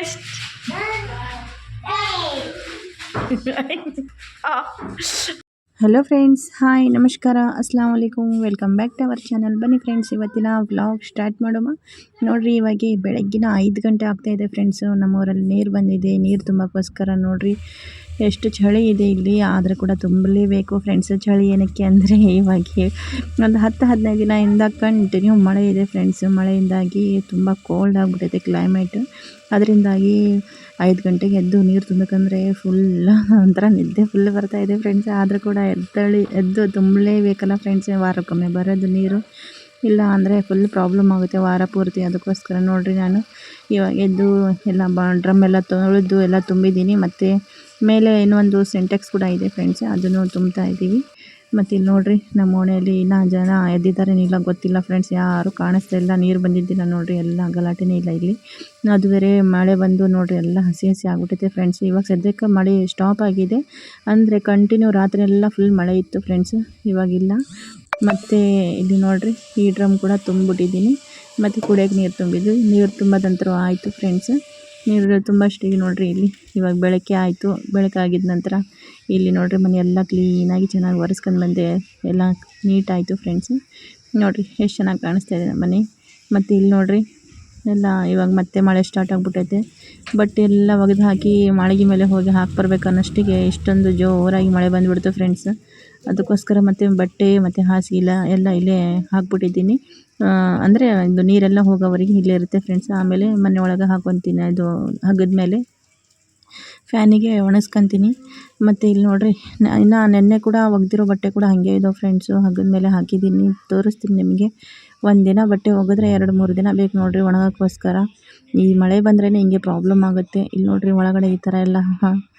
Taste hello friends hi ನಮಸ್ಕಾರ ಅಸ್ಲಾಂ ವಲೈಕುಮ್ welcome back to our channel ಬನ್ನಿ ಫ್ರೆಂಡ್ಸ್ ಇವತ್ತಿನ ವ್ಲಾಗ್ ಸ್ಟಾರ್ಟ್ ಮಾಡೋಣ. ನೋಡ್ರಿ, ಇವಾಗ ಬೆಳಗ್ಗಿನ ಐದು ಗಂಟೆ ಆಗ್ತಾಯಿದೆ ಫ್ರೆಂಡ್ಸು ನಮ್ಮೂರಲ್ಲಿ ನೀರು ಬಂದಿದೆ, ನೀರು ತುಂಬಕ್ಕೋಸ್ಕರ ನೋಡ್ರಿ. ಎಷ್ಟು ಚಳಿ ಇದೆ ಇಲ್ಲಿ, ಆದರೂ ಕೂಡ ತುಂಬಲೇಬೇಕು ಫ್ರೆಂಡ್ಸ್ ಚಳಿ ಏನಕ್ಕೆ ಅಂದರೆ ಇವಾಗ ಒಂದು ಹತ್ತು ಹದಿನೈದು ದಿನದಿಂದ ಕಂಟಿನ್ಯೂ ಮಳೆ ಇದೆ ಫ್ರೆಂಡ್ಸ್ ಮಳೆಯಿಂದಾಗಿ ತುಂಬ ಕೋಲ್ಡ್ ಆಗಿಬಿಟ್ಟಿದೆ ಕ್ಲೈಮೇಟ್ ಅದರಿಂದಾಗಿ ಐದು ಗಂಟೆಗೆ ಎದ್ದು ನೀರು ತುಂಬಬೇಕಂದ್ರೆ ಫುಲ್ ಒಂಥರ ನಿದ್ದೆ ಫುಲ್ ಬರ್ತಾ ಇದೆ ಫ್ರೆಂಡ್ಸ್ ಆದರೂ ಕೂಡ ಎದ್ದಳಿ, ಎದ್ದು ತುಂಬಲೇಬೇಕಲ್ಲ ಫ್ರೆಂಡ್ಸ್ ವಾರಕ್ಕೊಮ್ಮೆ ಬರೋದು ನೀರು. ಇಲ್ಲ ಅಂದರೆ ಫುಲ್ ಪ್ರಾಬ್ಲಮ್ ಆಗುತ್ತೆ ವಾರ ಪೂರ್ತಿ. ಅದಕ್ಕೋಸ್ಕರ ನೋಡಿರಿ ನಾನು. ಇವಾಗ ಎದ್ದು ಎಲ್ಲ ಬ ಡ್ರಮ್ ಎಲ್ಲ ತೊಳೆದು ಎಲ್ಲ ತುಂಬಿದ್ದೀನಿ. ಮತ್ತು ಮೇಲೆ ಇನ್ನೊಂದು ಸಿಂಟೆಕ್ಸ್ ಕೂಡ ಇದೆ ಫ್ರೆಂಡ್ಸ್ ಅದನ್ನು ತುಂಬ್ತಾ ಇದ್ದೀವಿ. ಮತ್ತು ಇಲ್ಲಿ ನೋಡಿರಿ, ನಮ್ಮ ಓಣೆಯಲ್ಲಿ ಇನ್ನೂ ಜನ ಎದ್ದಿದ್ದಾರೆ. ಇಲ್ಲ ಗೊತ್ತಿಲ್ಲ ಫ್ರೆಂಡ್ಸ್ ಯಾರು ಕಾಣಿಸ್ತಾ ಇಲ್ಲ. ನೀರು ಬಂದಿದ್ದಿಲ್ಲ ನೋಡಿರಿ, ಎಲ್ಲ ಗಲಾಟೆನೇ ಇಲ್ಲ ಇಲ್ಲಿ. ಅದು ಬೇರೆ ಮಳೆ ಬಂದು ನೋಡಿರಿ, ಎಲ್ಲ ಹಸಿ ಹಸಿ ಆಗಿಬಿಟ್ಟಿದೆ ಫ್ರೆಂಡ್ಸ್ ಇವಾಗ ಸದ್ಯಕ್ಕೆ ಮಳೆ ಸ್ಟಾಪ್ ಆಗಿದೆ. ಅಂದರೆ ಕಂಟಿನ್ಯೂ ರಾತ್ರಿ ಎಲ್ಲ ಫುಲ್ ಮಳೆ ಇತ್ತು ಫ್ರೆಂಡ್ಸ್ ಇವಾಗಿಲ್ಲ. ಮತ್ತು ಇಲ್ಲಿ ನೋಡಿರಿ, ಈ ಡ್ರಮ್ ಕೂಡ ತುಂಬಿಬಿಟ್ಟಿದ್ದೀನಿ. ಮತ್ತು ಕುಡಿಯೋಕೆ ನೀರು ತುಂಬಿದ್ದು, ನೀರು ತುಂಬೋದಂತರೂ ಆಯಿತು ಫ್ರೆಂಡ್ಸ್ ನೀರು ತುಂಬ ಅಷ್ಟಿಗೆ ನೋಡಿರಿ ಇಲ್ಲಿ. ಇವಾಗ ಬೆಳಗ್ಗೆ ಆಯಿತು ಬೆಳಕಾಗಿದ್ದ ನಂತರ ಇಲ್ಲಿ ನೋಡಿರಿ ಮನೆ ಎಲ್ಲ ಕ್ಲೀನಾಗಿ ಚೆನ್ನಾಗಿ ಒರೆಸ್ಕೊಂಡು ಬಂದೆ. ಎಲ್ಲ ನೀಟಾಯಿತು ಫ್ರೆಂಡ್ಸ್ ನೋಡಿರಿ, ಎಷ್ಟು ಚೆನ್ನಾಗಿ ಕಾಣಿಸ್ತಾ ಇದೆ ಮನೆ. ಮತ್ತು ಇಲ್ಲಿ ನೋಡಿರಿ, ಎಲ್ಲ ಇವಾಗ ಮತ್ತೆ ಮಳೆ ಸ್ಟಾರ್ಟ್ ಆಗಿಬಿಟ್ಟೈತೆ. ಬಟ್ ಎಲ್ಲ ಒಗೆದು ಹಾಕಿ, ಮಾಳಿಗೆ ಮೇಲೆ ಹೋಗಿ ಹಾಕಿ ಬರಬೇಕನ್ನೋಷ್ಟಿಗೆ ಇಷ್ಟೊಂದು ಜೋರಾಗಿ ಮಳೆ ಬಂದುಬಿಡ್ತು ಫ್ರೆಂಡ್ಸ್ ಅದಕ್ಕೋಸ್ಕರ ಮತ್ತೆ ಬಟ್ಟೆ, ಮತ್ತು ಹಾಸಿಗೆ ಎಲ್ಲ ಇಲ್ಲೇ ಹಾಕ್ಬಿಟ್ಟಿದ್ದೀನಿ. ಅಂದರೆ ಇದು ನೀರೆಲ್ಲ ಹೋಗೋವರೆಗೆ ಇಲ್ಲೇ ಇರುತ್ತೆ ಫ್ರೆಂಡ್ಸ್ ಆಮೇಲೆ ಮನೆ ಒಳಗೆ ಹಾಕ್ಕೊತೀನಿ ಅದು ಹಗ್ಗದ ಮೇಲೆ. ಫ್ಯಾನಿಗೆ ಒಣಸ್ಕೊತೀನಿ. ಮತ್ತು ಇಲ್ಲಿ ನೋಡಿರಿ ಇನ್ನು ನೆನ್ನೆ ಕೂಡ ಒಗೆದಿರೋ ಬಟ್ಟೆ ಕೂಡ ಹಾಗೆ ಇದಾವೆ ಫ್ರೆಂಡ್ಸು ಹಗ್ಗದ ಮೇಲೆ ಹಾಕಿದ್ದೀನಿ, ತೋರಿಸ್ತೀನಿ ನಿಮಗೆ. ಒಂದು ದಿನ ಬಟ್ಟೆ ಒಗೆದ್ರೆ ಎರಡು ಮೂರು ದಿನ ಬೇಕು ನೋಡಿರಿ ಒಣಗೋಕ್ಕೋಸ್ಕರ. ಈ ಮಳೆ ಬಂದ್ರೇ ಹಿಂಗೆ ಪ್ರಾಬ್ಲಮ್ ಆಗುತ್ತೆ. ಇಲ್ಲಿ ನೋಡಿರಿ ಒಳಗಡೆ ಈ ಥರ ಎಲ್ಲ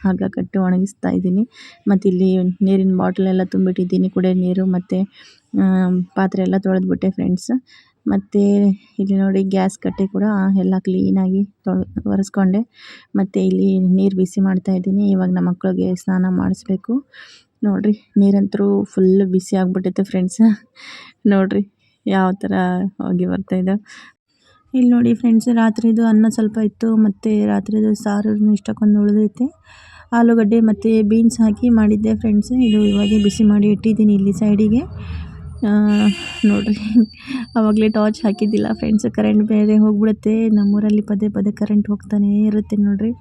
ಹಗ್ಗ ಕಟ್ಟಿ ಒಣಗಿಸ್ತಾ ಇದ್ದೀನಿ. ಮತ್ತು ಇಲ್ಲಿ ನೀರಿನ ಬಾಟ್ಲೆಲ್ಲ ತುಂಬಿಟ್ಟಿದ್ದೀನಿ ಕುಡಿಯೋ ನೀರು ಮತ್ತು ಪಾತ್ರೆ ಎಲ್ಲ ತೊಳೆದ್ಬಿಟ್ಟೆ ಫ್ರೆಂಡ್ಸ್ ಮತ್ತು ಇಲ್ಲಿ ನೋಡಿ ಗ್ಯಾಸ್ ಕಟ್ಟೆ ಕೂಡ ಎಲ್ಲ ಕ್ಲೀನಾಗಿ ತೊಳೆ ಒರೆಸ್ಕೊಂಡೆ. ಮತ್ತು ಇಲ್ಲಿ ನೀರು ಬಿಸಿ ಮಾಡ್ತಾ ಇದ್ದೀನಿ. ಇವಾಗ ನಮ್ಮ ಮಕ್ಕಳಿಗೆ ಸ್ನಾನ ಮಾಡಿಸ್ಬೇಕು. ನೋಡಿರಿ ನೀರಂತರೂ ಫುಲ್ ಬಿಸಿ ಆಗಿಬಿಟ್ಟೈತೆ ಫ್ರೆಂಡ್ಸ್ ನೋಡಿರಿ ಯಾವ ಥರ ಹೋಗಿ ಬರ್ತಾಯಿದೆ ಇಲ್ಲಿ ನೋಡಿ ಫ್ರೆಂಡ್ಸ್ ರಾತ್ರಿದು ಅನ್ನ ಸ್ವಲ್ಪ ಇತ್ತು, ಮತ್ತು ರಾತ್ರಿದು ಸಾರು ಇಷ್ಟಕ್ಕೊಂದು ಉಳಿದೈತೆ. ಆಲೂಗಡ್ಡೆ ಮತ್ತು ಬೀನ್ಸ್ ಹಾಕಿ ಮಾಡಿದ್ದೆ ಫ್ರೆಂಡ್ಸ್ ಇದು ಇವಾಗೆ ಬಿಸಿ ಮಾಡಿ ಇಟ್ಟಿದ್ದೀನಿ ಇಲ್ಲಿ ಸೈಡಿಗೆ ನೋಡಿರಿ ಆವಾಗಲೇ ಟಾರ್ಚ್ ಹಾಕಿದ್ದಿಲ್ಲ ಫ್ರೆಂಡ್ಸ್ ಕರೆಂಟ್ ಬೇರೆ ಹೋಗ್ಬಿಡುತ್ತೆ, ನಮ್ಮೂರಲ್ಲಿ ಪದೇ ಪದೇ ಕರೆಂಟ್ ಹೋಗ್ತಾನೇ ಇರುತ್ತೆ ನೋಡಿರಿ.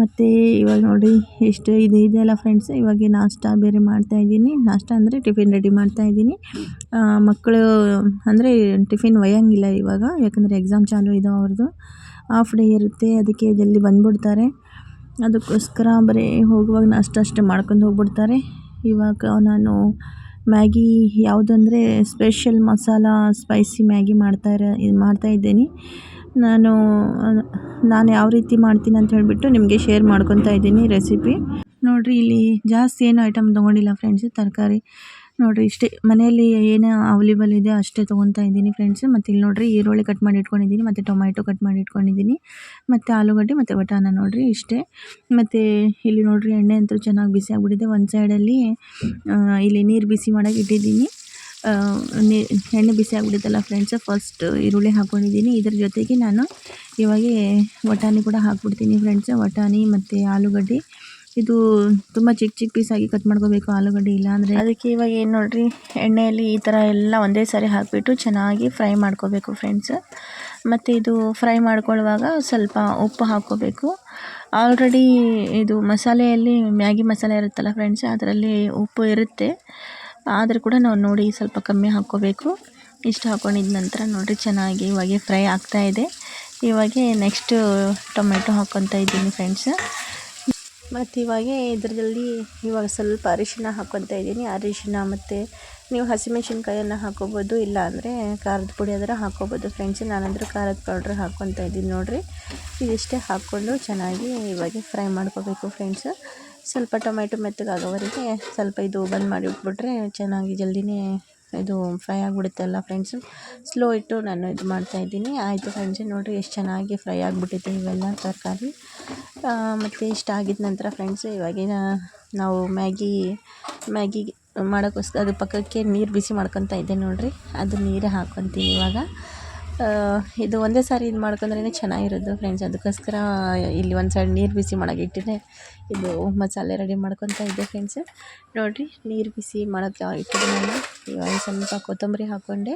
ಮತ್ತು ಇವಾಗ ನೋಡಿ ಎಷ್ಟು ಇದು ಇದೆಯಲ್ಲ ಫ್ರೆಂಡ್ಸ್ ಇವಾಗ ನಾಷ್ಟ ಬೇರೆ ಮಾಡ್ತಾಯಿದ್ದೀನಿ ನಾಷ್ಟ ಅಂದರೆ ಟಿಫಿನ್ ರೆಡಿ ಮಾಡ್ತಾಯಿದ್ದೀನಿ ಮಕ್ಕಳು ಅಂದರೆ ಟಿಫಿನ್ ಒಯ್ಯಂಗಿಲ್ಲ ಇವಾಗ, ಯಾಕಂದರೆ ಎಕ್ಸಾಮ್ ಚಾಲು ಇದಾವೆ ಅವ್ರದ್ದು ಆಫ್ ಡೇ ಇರುತ್ತೆ, ಅದಕ್ಕೆ ಜಲ್ದಿ ಬಂದುಬಿಡ್ತಾರೆ. ಅದಕ್ಕೋಸ್ಕರ ಬರೀ ಹೋಗುವಾಗ ನಾಷ್ಟ ಅಷ್ಟೇ ಮಾಡ್ಕೊಂಡು ಹೋಗ್ಬಿಡ್ತಾರೆ. ಇವಾಗ ನಾನು ಮ್ಯಾಗಿ ಯಾವುದಂದರೆ ಸ್ಪೆಷಲ್ ಮಸಾಲ ಸ್ಪೈಸಿ ಮ್ಯಾಗಿ ಮಾಡ್ತಾ ಇರ, ಮಾಡ್ತಾ ಇದ್ದೀನಿ. ನಾನು ನಾನು ಯಾವ ರೀತಿ ಮಾಡ್ತೀನಿ ಅಂತ ಹೇಳಿಬಿಟ್ಟು ನಿಮಗೆ ಶೇರ್ ಮಾಡ್ಕೊತಾ ಇದ್ದೀನಿ ರೆಸಿಪಿ ನೋಡಿರಿ, ಇಲ್ಲಿ ಜಾಸ್ತಿ ಏನು ಐಟಮ್ ತೊಗೊಂಡಿಲ್ಲ ಫ್ರೆಂಡ್ಸ್ ತರಕಾರಿ. ನೋಡಿರಿ, ಇಷ್ಟೇ, ಮನೆಯಲ್ಲಿ ಏನು ಅವೈಲೇಬಲ್ ಇದೆ ಅಷ್ಟೇ ತೊಗೊತಾ ಇದ್ದೀನಿ ಫ್ರೆಂಡ್ಸ್ ಮತ್ತು ಇಲ್ಲಿ ನೋಡಿರಿ, ಈರುಳ್ಳಿ ಕಟ್ ಮಾಡಿ ಇಟ್ಕೊಂಡಿದ್ದೀನಿ, ಮತ್ತು ಟೊಮ್ಯಾಟೊ ಕಟ್ ಮಾಡಿ ಇಟ್ಕೊಂಡಿದ್ದೀನಿ, ಮತ್ತು ಆಲೂಗಡ್ಡೆ, ಮತ್ತು ಬಟಾನ ನೋಡಿರಿ, ಇಷ್ಟೇ. ಮತ್ತು ಇಲ್ಲಿ ನೋಡಿರಿ, ಎಣ್ಣೆ ಅಂತೂ ಚೆನ್ನಾಗಿ ಬಿಸಿ ಆಗಿಬಿಟ್ಟಿದೆ. ಒಂದು ಸೈಡಲ್ಲಿ ಇಲ್ಲಿ ನೀರು ಬಿಸಿ ಮಾಡೋಕೆ ಇಟ್ಟಿದ್ದೀನಿ. ಎಣ್ಣೆ ಬಿಸಿ ಆಗಿಬಿಡುತ್ತಲ್ಲ ಫ್ರೆಂಡ್ಸ್ ಫಸ್ಟ್ ಈರುಳ್ಳಿ ಹಾಕ್ಕೊಂಡಿದ್ದೀನಿ ಇದ್ರ ಜೊತೆಗೆ ನಾನು ಇವಾಗ ವಟಾಣಿ ಕೂಡ ಹಾಕ್ಬಿಡ್ತೀನಿ ಫ್ರೆಂಡ್ಸ್ ವಟಾಣಿ ಮತ್ತು ಆಲೂಗಡ್ಡೆ. ಇದು ತುಂಬ ಚಿಕ್ಕ ಚಿಕ್ಕ ಪೀಸಾಗಿ ಕಟ್ ಮಾಡ್ಕೋಬೇಕು ಆಲೂಗಡ್ಡೆ ಇಲ್ಲ ಅಂದರೆ. ಅದಕ್ಕೆ ಇವಾಗ ಏನು ನೋಡಿರಿ, ಎಣ್ಣೆಯಲ್ಲಿ ಈ ಥರ ಎಲ್ಲ ಒಂದೇ ಸಾರಿ ಹಾಕಿಬಿಟ್ಟು ಚೆನ್ನಾಗಿ ಫ್ರೈ ಮಾಡ್ಕೋಬೇಕು ಫ್ರೆಂಡ್ಸ್ ಮತ್ತು ಇದು ಫ್ರೈ ಮಾಡ್ಕೊಳ್ಳುವಾಗ ಸ್ವಲ್ಪ ಉಪ್ಪು ಹಾಕ್ಕೋಬೇಕು. ಆಲ್ರೆಡಿ ಇದು ಮಸಾಲೆಯಲ್ಲಿ ಮ್ಯಾಗಿ ಮಸಾಲೆ ಇರುತ್ತಲ್ಲ ಫ್ರೆಂಡ್ಸ್ ಅದರಲ್ಲಿ ಉಪ್ಪು ಇರುತ್ತೆ. ಆದರೂ ಕೂಡ ನಾವು ನೋಡಿ ಸ್ವಲ್ಪ ಕಮ್ಮಿ ಹಾಕ್ಕೋಬೇಕು ಇಷ್ಟು ಹಾಕ್ಕೊಂಡಿದ ನಂತರ ನೋಡಿರಿ ಚೆನ್ನಾಗಿ ಇವಾಗೆ ಫ್ರೈ ಆಗ್ತಾ ಇದೆ. ಇವಾಗ ನೆಕ್ಸ್ಟು ಟೊಮೆಟೊ ಹಾಕ್ಕೊತಾ ಇದ್ದೀನಿ ಫ್ರೆಂಡ್ಸ್ ಮತ್ತು ಇವಾಗೆ ಇದರಲ್ಲಿ ಇವಾಗ ಸ್ವಲ್ಪ ಅರಿಶಿನ ಹಾಕ್ಕೊತಾ ಇದ್ದೀನಿ. ಅರಿಶಿನ ಮತ್ತು ನೀವು ಹಸಿಮೆಣ್ಸಿನ್ಕಾಯನ್ನು ಹಾಕ್ಕೋಬೋದು ಇಲ್ಲ ಅಂದರೆ ಖಾರದ ಪುಡಿ ಆದರೆ ಹಾಕ್ಕೋಬೋದು ಫ್ರೆಂಡ್ಸ್ ನಾನಂದ್ರೆ ಖಾರದ ಪೌಡ್ರ್ ಹಾಕ್ಕೊತಾ ಇದ್ದೀನಿ ನೋಡಿರಿ. ಇದಿಷ್ಟೇ ಹಾಕ್ಕೊಂಡು ಚೆನ್ನಾಗಿ ಇವಾಗೆ ಫ್ರೈ ಮಾಡ್ಕೋಬೇಕು ಫ್ರೆಂಡ್ಸ್ ಸ್ವಲ್ಪ ಟೊಮೆಟೊ ಮೆತ್ತಗಾಗೋವರೆಗೆ ಸ್ವಲ್ಪ ಇದು ಬಂದ್ ಮಾಡಿ ಇಟ್ಬಿಟ್ರೆ ಚೆನ್ನಾಗಿ ಜಲ್ದಿನೇ ಇದು ಫ್ರೈ ಆಗಿಬಿಡುತ್ತಲ್ಲ ಫ್ರೆಂಡ್ಸು. ಸ್ಲೋ ಇಟ್ಟು ನಾನು ಇದು ಮಾಡ್ತಾಯಿದ್ದೀನಿ ಆಯಿತು ಫ್ರೆಂಡ್ಸ್, ನೋಡಿರಿ ಎಷ್ಟು ಚೆನ್ನಾಗಿ ಫ್ರೈ ಆಗಿಬಿಟ್ಟಿದೆ ಇವೆಲ್ಲ ತರಕಾರಿ. ಮತ್ತು ಇಷ್ಟ ಆಗಿದ ನಂತರ ಫ್ರೆಂಡ್ಸು, ಇವಾಗಿನ ನಾವು ಮ್ಯಾಗಿ ಮ್ಯಾಗಿ ಮಾಡೋಕ್ಕೋಸ್ಕರ ಅದು ಪಕ್ಕಕ್ಕೆ ನೀರು ಬಿಸಿ ಮಾಡ್ಕೊತಾ ಇದ್ದೆ ನೋಡಿರಿ. ಅದು ನೀರೇ ಹಾಕ್ಕೊತೀನಿ ಇವಾಗ. ಇದು ಒಂದೇ ಸಾರಿ ಇದು ಮಾಡ್ಕೊಂಡ್ರೇ ಚೆನ್ನಾಗಿರೋದು ಫ್ರೆಂಡ್ಸ್ ಅದಕ್ಕೋಸ್ಕರ ಇಲ್ಲಿ ಒಂದು ಸೈಡ್ ನೀರು ಬಿಸಿ ಮಾಡೋಕೆ ಇಟ್ಟಿದ್ದೆ ಇದು ಮಸಾಲೆ ರೆಡಿ ಮಾಡ್ಕೊತಾ ಇದ್ದೆ ಫ್ರೆಂಡ್ಸ್ ನೋಡಿರಿ, ನೀರು ಬಿಸಿ ಮಾಡೋಕ್ಕೆ ಇಟ್ಟಿದ್ದೆ ನಾನು. ಇವಾಗ ಸ್ವಲ್ಪ ಕೊತ್ತಂಬರಿ ಹಾಕ್ಕೊಂಡೆ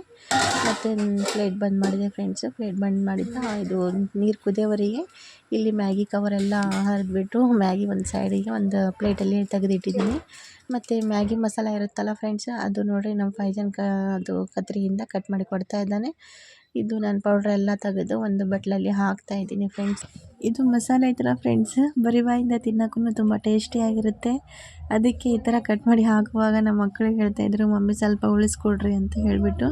ಮತ್ತು ಪ್ಲೇಟ್ ಬಂದ್ ಮಾಡಿದೆ ಫ್ರೆಂಡ್ಸ್ ಪ್ಲೇಟ್ ಬಂದ್ ಮಾಡಿದ್ದ, ಇದು ನೀರು ಕುದಿಯೋವರೆಗೆ ಇಲ್ಲಿ ಮ್ಯಾಗಿ ಕವರೆಲ್ಲ ಹರಿದ್ಬಿಟ್ಟು ಮ್ಯಾಗಿ ಒಂದು ಸೈಡಿಗೆ ಒಂದು ಪ್ಲೇಟಲ್ಲಿ ತೆಗೆದಿಟ್ಟಿದ್ದೀನಿ. ಮತ್ತು ಮ್ಯಾಗಿ ಮಸಾಲ ಇರುತ್ತಲ್ಲ ಫ್ರೆಂಡ್ಸ್ ಅದು ನೋಡಿರಿ ನಮ್ಮ ಫೈಜನ್ ಕ ಅದು ಕತ್ರಿಯಿಂದ ಕಟ್ ಮಾಡಿ ಕೊಡ್ತಾ ಇದ್ದಾನೆ. ಇದು ನಾನು ಪೌಡ್ರ್ ಎಲ್ಲ ತೆಗೆದು ಒಂದು ಬಟ್ಲಲ್ಲಿ ಹಾಕ್ತಾ ಇದ್ದೀನಿ ಫ್ರೆಂಡ್ಸ್ ಇದು ಮಸಾಲೆ ಥರ ಫ್ರೆಂಡ್ಸ್ ಬರೀ ಬಾಯಿಂದ ತಿನ್ನೋಕ್ಕೂ ತುಂಬ ಟೇಸ್ಟಿಯಾಗಿರುತ್ತೆ ಅದಕ್ಕೆ ಈ ಥರ ಕಟ್ ಮಾಡಿ ಹಾಕುವಾಗ ನಮ್ಮ ಮಕ್ಕಳಿಗೆ ಹೇಳ್ತಾಯಿದ್ರು ಮಮ್ಮಿ ಸ್ವಲ್ಪ ಉಳಿಸ್ಕೊಡ್ರಿ ಅಂತ ಹೇಳಿಬಿಟ್ಟು.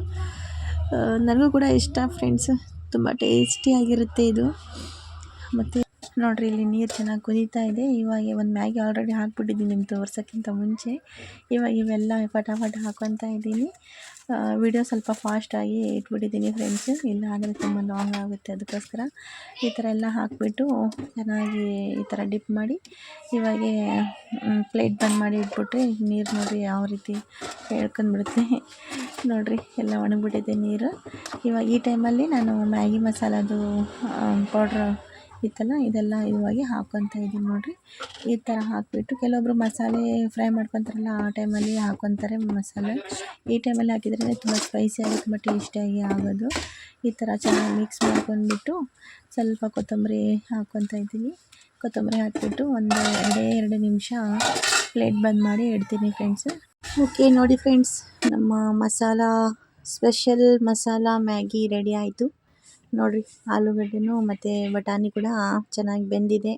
ನನಗೂ ಕೂಡ ಇಷ್ಟ ಫ್ರೆಂಡ್ಸ್ ತುಂಬ ಟೇಸ್ಟಿಯಾಗಿರುತ್ತೆ ಇದು. ಮತ್ತು ನೋಡಿರಿ, ಇಲ್ಲಿ ನೀರು ಚೆನ್ನಾಗಿ ಕುದೀತಾ ಇದೆ. ಇವಾಗ ಒಂದು ಮ್ಯಾಗಿ ಆಲ್ರೆಡಿ ಹಾಕ್ಬಿಟ್ಟಿದ್ದೀನಿ ನಿಮ್ಗೆ ತೋರ್ಸೋಕ್ಕಿಂತ ಮುಂಚೆ. ಇವಾಗ ಇವೆಲ್ಲ ಫಟಾಫಟ ಹಾಕ್ಕೊತಾ ಇದ್ದೀನಿ. ವಿಡಿಯೋ ಸ್ವಲ್ಪ ಫಾಸ್ಟಾಗಿ ಇಟ್ಬಿಟ್ಟಿದ್ದೀನಿ ಫ್ರೆಂಡ್ಸ್ ಇಲ್ಲ, ಆದರೆ ತುಂಬ ಲಾಂಗ್ ಆಗುತ್ತೆ ಅದಕ್ಕೋಸ್ಕರ. ಈ ಥರ ಎಲ್ಲ ಹಾಕಿಬಿಟ್ಟು ಚೆನ್ನಾಗಿ ಈ ಥರ ಡಿಪ್ ಮಾಡಿ, ಇವಾಗೆ ಪ್ಲೇಟ್ ಬಂದ್ ಮಾಡಿ ಇಟ್ಬಿಟ್ರೆ ನೀರು ನೋಡಿರಿ ಯಾವ ರೀತಿ ಹೇಳ್ಕೊಂಡ್ಬಿಡುತ್ತೆ. ನೋಡಿರಿ, ಎಲ್ಲ ಒಣಗಿಬಿಟ್ಟಿದೆ ನೀರು. ಇವಾಗ ಈ ಟೈಮಲ್ಲಿ ನಾನು ಮ್ಯಾಗಿ ಮಸಾಲದು ಪೌಡ್ರ್ ಇತ್ತಲ್ಲ ಇದೆಲ್ಲ ಇವಾಗಿ ಹಾಕ್ಕೊತ ಇದ್ದೀನಿ ನೋಡಿರಿ. ಈ ಥರ ಹಾಕಿಬಿಟ್ಟು ಕೆಲವೊಬ್ಬರು ಮಸಾಲೆ ಫ್ರೈ ಮಾಡ್ಕೊತಾರಲ್ಲ, ಆ ಟೈಮಲ್ಲಿ ಹಾಕ್ಕೊತಾರೆ ಮಸಾಲೆ. ಈ ಟೈಮಲ್ಲಿ ಹಾಕಿದ್ರೆ ತುಂಬ ಸ್ಪೈಸಿಯಾಗಿ ತುಂಬ ಟೇಸ್ಟಿಯಾಗಿ ಆಗೋದು. ಈ ಥರ ಚೆನ್ನಾಗಿ ಮಿಕ್ಸ್ ಮಾಡ್ಕೊಂಡ್ಬಿಟ್ಟು ಸ್ವಲ್ಪ ಕೊತ್ತಂಬರಿ ಹಾಕ್ಕೊತ ಇದ್ದೀನಿ. ಕೊತ್ತಂಬರಿ ಹಾಕಿಬಿಟ್ಟು ಒಂದು ಎರಡೇ, ಎರಡು ನಿಮಿಷ ಪ್ಲೇಟ್ ಬಂದ್ ಮಾಡಿ ಇಡ್ತೀನಿ ಫ್ರೆಂಡ್ಸ್ ಓಕೆ ನೋಡಿ ಫ್ರೆಂಡ್ಸ್ ನಮ್ಮ masala special masala Maggi ready ಆಯಿತು. ನೋಡಿರಿ, ಆಲೂಗಡ್ಡೆನೂ ಮತ್ತು ಬಟಾಣಿ ಕೂಡ ಚೆನ್ನಾಗಿ ಬೆಂದಿದೆ.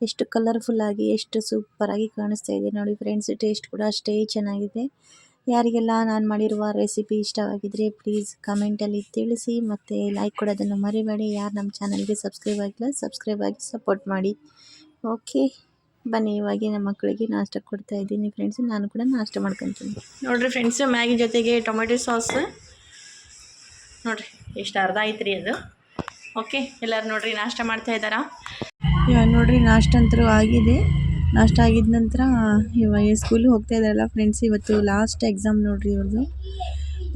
ಎಷ್ಟು ಕಲರ್ಫುಲ್ಲಾಗಿ ಎಷ್ಟು ಸೂಪರಾಗಿ ಕಾಣಿಸ್ತಾ ಇದೆ ನೋಡಿ ಫ್ರೆಂಡ್ಸ್ ಟೇಸ್ಟ್ ಕೂಡ ಅಷ್ಟೇ ಚೆನ್ನಾಗಿದೆ. ಯಾರಿಗೆಲ್ಲ ನಾನು ಮಾಡಿರುವ ರೆಸಿಪಿ ಇಷ್ಟವಾಗಿದ್ದರೆ ಪ್ಲೀಸ್ ಕಮೆಂಟಲ್ಲಿ ತಿಳಿಸಿ ಮತ್ತು ಲೈಕ್ ಕೊಡೋದನ್ನು ಮರಿಬೇಡಿ. ಯಾರು ನಮ್ಮ ಚಾನಲ್ಗೆ ಸಬ್ಸ್ಕ್ರೈಬ್ ಆಗಿಲ್ಲ ಸಬ್ಸ್ಕ್ರೈಬ್ ಆಗಿ ಸಪೋರ್ಟ್ ಮಾಡಿ. ಓಕೆ ಬನ್ನಿ, ಇವಾಗ ನಮ್ಮ ಮಕ್ಕಳಿಗೆ ನಾಷ್ಟ ಕೊಡ್ತಾ ಇದ್ದೀನಿ ಫ್ರೆಂಡ್ಸ್ ನಾನು ಕೂಡ ನಾಷ್ಟ ಮಾಡ್ಕೊತೀನಿ. ನೋಡಿರಿ ಫ್ರೆಂಡ್ಸ್ ಮ್ಯಾಗಿ ಜೊತೆಗೆ ಟೊಮೆಟೊ ಸಾಸ್ ನೋಡಿರಿ ಎಷ್ಟು ಅರ್ಧ ಐತೆ ರೀ ಅದು ಓಕೆ ಎಲ್ಲರೂ ನೋಡ್ರಿ ನಾಷ್ಟ ಮಾಡ್ತಾ ಇದ್ದಾರಾ? ಇವಾಗ ನೋಡಿರಿ ನಾಷ್ಟ ಅಂತರೂ ಆಗಿದೆ. ನಾಷ್ಟ ಆಗಿದ ನಂತರ ಇವಾಗ ಸ್ಕೂಲಿಗೆ ಹೋಗ್ತಾ ಇದ್ದಾರಲ್ಲ ಫ್ರೆಂಡ್ಸ್ ಇವತ್ತು ಲಾಸ್ಟ್ ಎಕ್ಸಾಮ್ ನೋಡ್ರಿ ಇವ್ರದ್ದು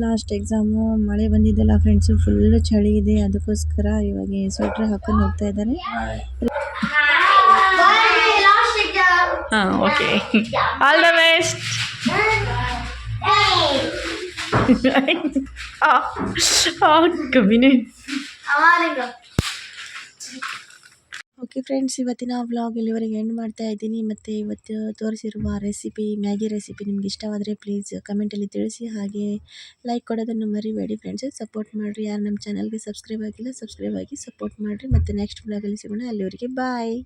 ಲಾಸ್ಟ್ ಎಕ್ಸಾಮು ಮಳೆ ಬಂದಿದ್ದಲ್ಲ ಫ್ರೆಂಡ್ಸು ಫುಲ್ಲು ಚಳಿ ಇದೆ ಅದಕ್ಕೋಸ್ಕರ ಇವಾಗ ಸ್ವೆಟ್ರ್ ಹಾಕೊಂಡು ಹೋಗ್ತಾ ಇದ್ದಾರೆ. ಹಾಂ ಓಕೆ ಆಲ್ ದ ಬೆಸ್ಟ್ ಕವಿನೇ ಓಕೆ ಫ್ರೆಂಡ್ಸ್ ಇವತ್ತಿನ ವ್ಲಾಗ್ ಇಲ್ಲಿವರೆಗೆ ಎಂಡ್ ಮಾಡ್ತಾ ಇದ್ದೀನಿ. ಮತ್ತು ಇವತ್ತು ತೋರಿಸಿರುವ ರೆಸಿಪಿ ಮ್ಯಾಗಿ ರೆಸಿಪಿ ನಿಮ್ಗೆ ಇಷ್ಟವಾದರೆ ಪ್ಲೀಸ್ ಕಮೆಂಟಲ್ಲಿ ತಿಳಿಸಿ. ಹಾಗೆ ಲೈಕ್ ಕೊಡೋದನ್ನು ಮರಿಬೇಡಿ ಫ್ರೆಂಡ್ಸ್ ಸಪೋರ್ಟ್ ಮಾಡಿರಿ. ಯಾರು ನಮ್ಮ ಚಾನಲ್ಗೆ ಸಬ್ಸ್ಕ್ರೈಬ್ ಆಗಿಲ್ಲ ಸಬ್ಸ್ಕ್ರೈಬ್ ಆಗಿ ಸಪೋರ್ಟ್ ಮಾಡಿರಿ. ಮತ್ತು ನೆಕ್ಸ್ಟ್ ವ್ಲಾಗಲ್ಲಿ ಸಿಗೋಣ. ಅಲ್ಲಿವರೆಗೆ ಬಾಯ್